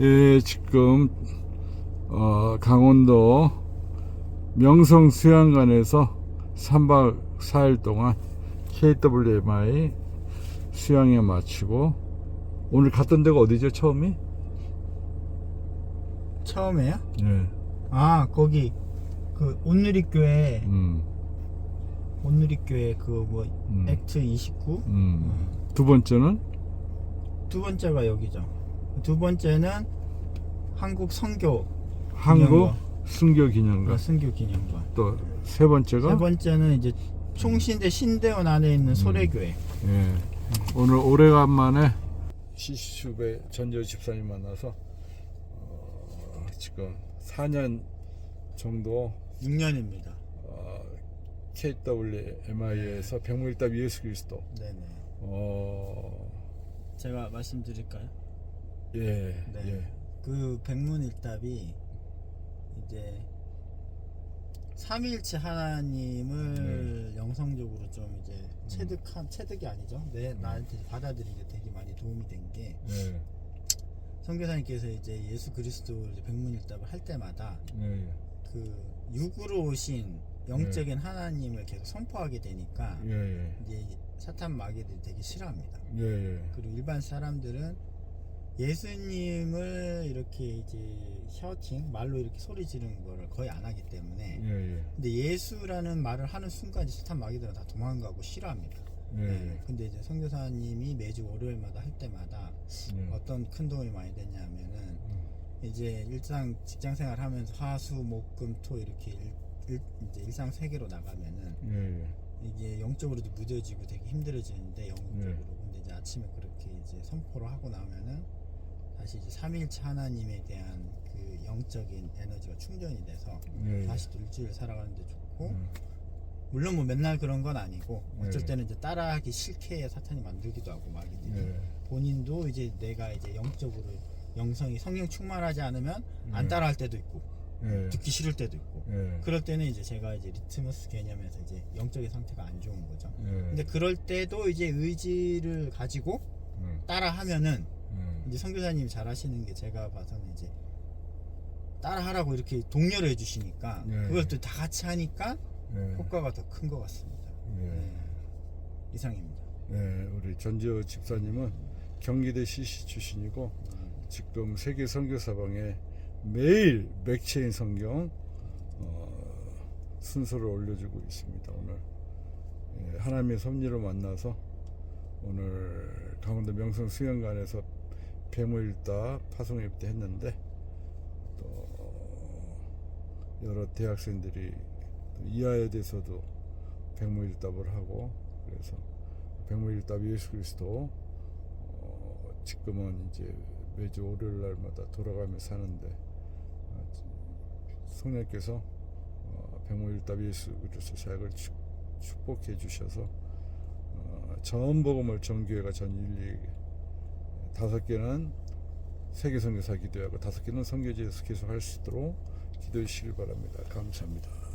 예, 지금 어, 강원도 명성 수양관에서 3박 4일 동안 KWMI 수양에 마치고 오늘 갔던 데가 어디죠 처음이? 처음에요? 네. 아 거기 그 온누리교회 음, 온누리교회 그뭐 음. 액트 29. 음. 두 번째는 두 번째가 여기죠. 두 번째는 한국 성교 한국 기념관. 순교 기념관. 승교 기념관. 또 세 번째가 세 번째는 이제 총신대 신대원 안에 있는 소래교회. 예. 오늘 오래간만에 시슈배 전저 집사님 만나서 어, 지금 4년 정도 6년입니다. 어, KWMI에서 백무일답 예수 그리스도 네네. 어, 제가 말씀드릴까요? 예, 네. 예, 그 백문일답이 이제 삼위일체 하나님을 영성적으로 좀 이제 체득한 체득이 아니죠. 내 나한테 받아들이게 되게 많이 도움이 된 게 예, 선교사님께서 이제 예수 그리스도 이제 백문일답을 할 때마다 예, 그 육으로 오신 영적인 하나님을 계속 선포하게 되니까 예, 예, 이제 사탄 마귀들이 되게 싫어합니다. 예, 예, 그리고 일반 사람들은 예수님을 이렇게 이제 셔팅 말로 이렇게 소리 지르는 거를 거의 안 하기 때문에 예, 예, 근데 예수라는 말을 하는 순간 사탄 마귀들은 다 도망가고 싫어합니다. 예, 네. 근데 이제 선교사님이 매주 월요일마다 할 때마다 예. 어떤 큰 도움이 많이 됐냐면은 이제 일상 직장 생활 하면서 화수 목금토 이렇게 일, 일, 이제 일상 세계로 나가면은 예, 예, 이게 영적으로도 무뎌지고 되게 힘들어지는데 영적으로 네. 근데 이제 아침에 그렇게 이제 선포를 하고 나면은 다시 이제 삼일체 하나님에 대한 그 영적인 에너지가 충전이 돼서 예, 예. 다시 또 일주일 살아가는데 좋고 음, 물론 뭐 맨날 그런 건 아니고 어쩔 네. 때는 이제 따라하기 싫게 사탄이 만들기도 하고 마귀들이 예, 본인도 이제 내가 이제 영적으로 영성이 성령 충만하지 않으면 안 네. 따라할 때도 있고 예, 듣기 싫을 때도 있고 예, 그럴 때는 이제 제가 이제 리트머스 개념에서 이제 영적인 상태가 안 좋은 거죠. 예, 근데 그럴 때도 이제 의지를 가지고 음, 따라하면은 음, 이제 선교사님이 잘하시는 게 제가 봐서는 이제 따라하라고 이렇게 독려를 해주시니까 네. 그걸 또 다 같이 하니까 예, 효과가 더 큰 것 같습니다. 예. 네. 이상입니다. 예, 우리 전지호 집사님은 경기대 CC 출신이고 지금 세계 선교사방에 매일 맥체인 성경 어, 순서를 올려주고 있습니다. 오늘 예, 하나님의 섭리로 만나서 오늘 강원도 명성 수영관에서 배모일다 파송입대 했는데 또 여러 대학생들이 또 이하에 대해서도 백모일답을 하고 그래서 백모일답 예수 그리스도 어, 지금은 이제 매주 월요일 날마다 돌아가며 사는데 어, 성령께서 어, 백모일답 예수 그리스도 사역을 축- 축복해 주셔서 어, 전 복음을 전교회가 전 인류에게 다섯 개는 세계 선교사 기도하고 다섯 개는 선교지에서 계속 할 수 있도록 기도해 주시길 바랍니다. 감사합니다.